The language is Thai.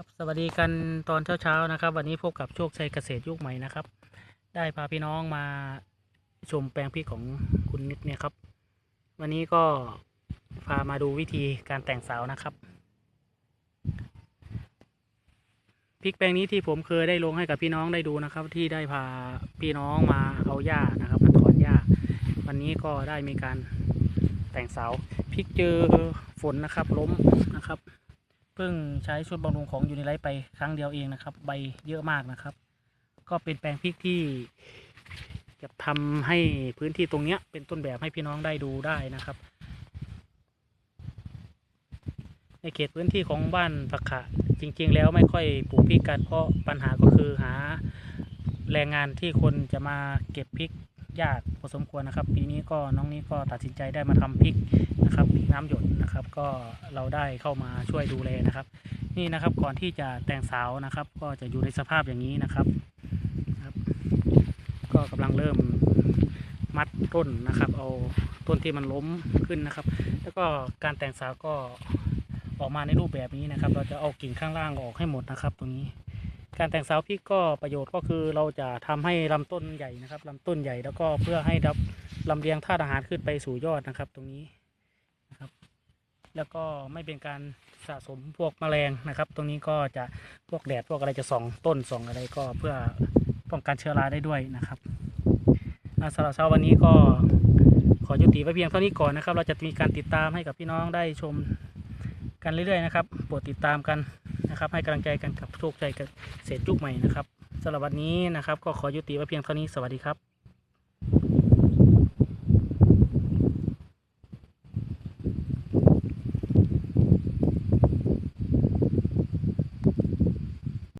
ครับสวัสดีกันตอนเช้าๆนะครับ วันนี้พบกับโชคชัยเกษตรยุคใหม่นะครับ ได้พาพี่น้องมาชมแปลงพริกของคุณนิดเนี่ยครับ วันนี้ก็พามาดูวิธีการแต่งเสานะครับพริกแปลงนี้ที่ผมเคยได้ลงให้กับพี่น้องได้ดูนะครับ ที่ได้พาพี่น้องมาเอาหญ้านะครับมาถอนหญ้า วันนี้ก็ได้มีการแต่งเสาพริกเจอฝนนะครับล้มนะครับ พิ่งใช้ชุดบำรุงของยูนิไลท์ไปครั้งเดียวเองนะครับ ใบเยอะมากนะครับ ก็เป็นแปลงพริกที่จะทำให้พื้นที่ตรงเนี้ย เป็นต้นแบบให้พี่น้องได้ดูได้นะครับ ในเขตพื้นที่ของบ้านฝักขะจริง ๆ แล้วไม่ค่อยปลูกพริกกันเพราะปัญหาก็คือหาแรงงานที่คนจะมาเก็บพริก ยากพอสมควรนะครับ ปีนี้ก็น้องนี้ก็ตัดสินใจได้มาทำพริกนะครับพริกน้ำหยดนะครับ ก็เราได้เข้ามาช่วยดูแลนะครับ นี่นะครับก่อนที่จะแต่งเสานะครับ ก็จะอยู่ในสภาพอย่างนี้นะครับครับ ก็กำลังเริ่มมัดต้นนะครับ เอาต้นที่มันล้มขึ้นนะครับ แล้วก็การแต่งสาวก็ออกมาในรูปแบบนี้นะครับ เราจะเอากิ่งข้างล่างออกให้หมดนะครับ ตรงนี้ การแต่งเสาพริกก็ประโยชน์ก็คือเราจะทำให้ลำต้นใหญ่นะครับลำต้นใหญ่แล้วก็เพื่อให้รับลำเลียงธาตุอาหารขึ้นไปสู่ยอดนะครับ ตรงนี้นะครับ แล้วก็ไม่เป็นการสะสมพวกแมลงนะครับ ตรงนี้ก็จะพวกแดดพวกอะไรจะส่องต้นส่องอะไรก็เพื่อป้องกันเชื้อราได้ด้วยนะครับสำหรับเช้าวันนี้ก็ขอยุติไว้เพียงเท่านี้ก่อนนะครับ เราจะมีการติดตามให้กับพี่น้องได้ชมกันเรื่อยๆนะครับโปรดติดตามกัน นะครับให้กำลังใจกันกับโชคใจกับเศษยุคใหม่นะครับสำหรับวันนี้นะครับ ก็ขอยุติไว้เพียงเท่านี้สวัสดีครับ